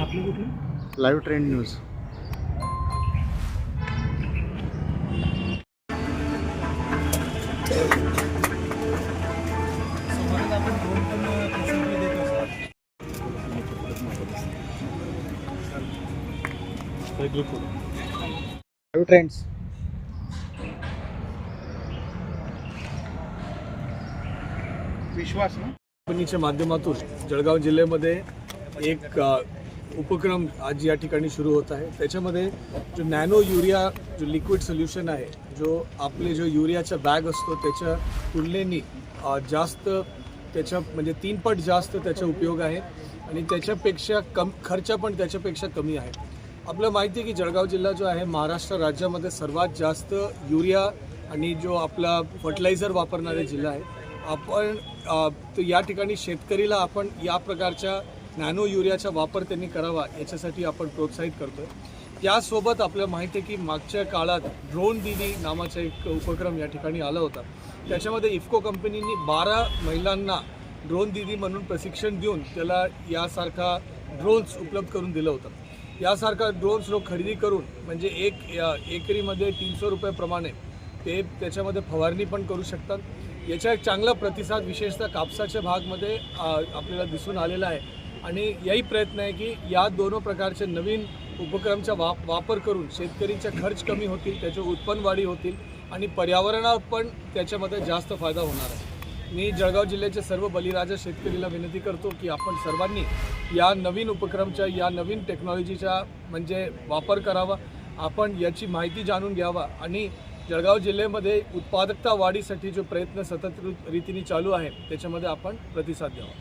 आपलं कुठलं? Live trend news. Live trends. विश्वास ना? कंपनीच्या माध्यमातून जळगाव जिल्ह्यामध्ये एक उपक्रम आज या ठिकाणी सुरू होत आहे. त्याच्यामध्ये जो नॅनो युरिया जो लिक्विड सोल्युशन आहे जो आपले जो युरियाचा बॅग असतो त्याच्या तुलनेनी जास्त त्याच्या म्हणजे तीन पट जास्त त्याचा उपयोग आहे आणि त्याच्यापेक्षा कम खर्च पण त्याच्यापेक्षा कमी आहे. आपल्याला माहिती आहे की जळगाव जिल्हा जो आहे महाराष्ट्र राज्यामध्ये सर्वात जास्त युरिया आणि जो आपला फर्टिलायझर वापरणारे जिल्हा आहे. आपण या ठिकाणी शेतकरीला आपण या प्रकारच्या नॅनो युरियाचा वापर त्यांनी करावा याच्यासाठी आपण प्रोत्साहित करतोय. यासोबत आपल्याला माहिती आहे की मागच्या काळात ड्रोन दिदी नावाचा एक उपक्रम या ठिकाणी आला होता. त्याच्यामध्ये इफ्को कंपनीनी बारा महिलांना ड्रोन दिदी म्हणून प्रशिक्षण देऊन त्याला यासारखा ड्रोन्स उपलब्ध करून दिलं होतं. यासारखा ड्रोन्स लोक खरेदी करून म्हणजे एक एकरीमध्ये तीनशे रुपयाप्रमाणे ते त्याच्यामध्ये फवारणी पण करू शकतात. याचा एक चांगला प्रतिसाद विशेषतः कापसाच्या भागमध्ये आपल्याला दिसून आलेला आहे. आणि याही प्रयत्न आहे की या दोन प्रकारचे नवीन उपक्रमचा वा वापर करून शेतकरीचा खर्च कमी होतील त्याचे उत्पन्न वाढी होतील आणि पर्यावरणावर पण त्याच्यामध्ये जास्त फायदा होणार आहे. मी जळगाव जिल्ह्याच्या सर्व बलिराजा शेतकरीला विनंती करतो की आपण सर्वांनी या नवीन उपक्रमच्या या नवीन टेक्नॉलॉजीचा म्हणजे वापर करावा. आपण याची माहिती जाणून घ्यावा आणि जळगाव जिल्ह्यामध्ये उत्पादकता वाढीसाठी जो प्रयत्न सतत रीतीने चालू आहे त्याच्यामध्ये आपण प्रतिसाद द्यावा.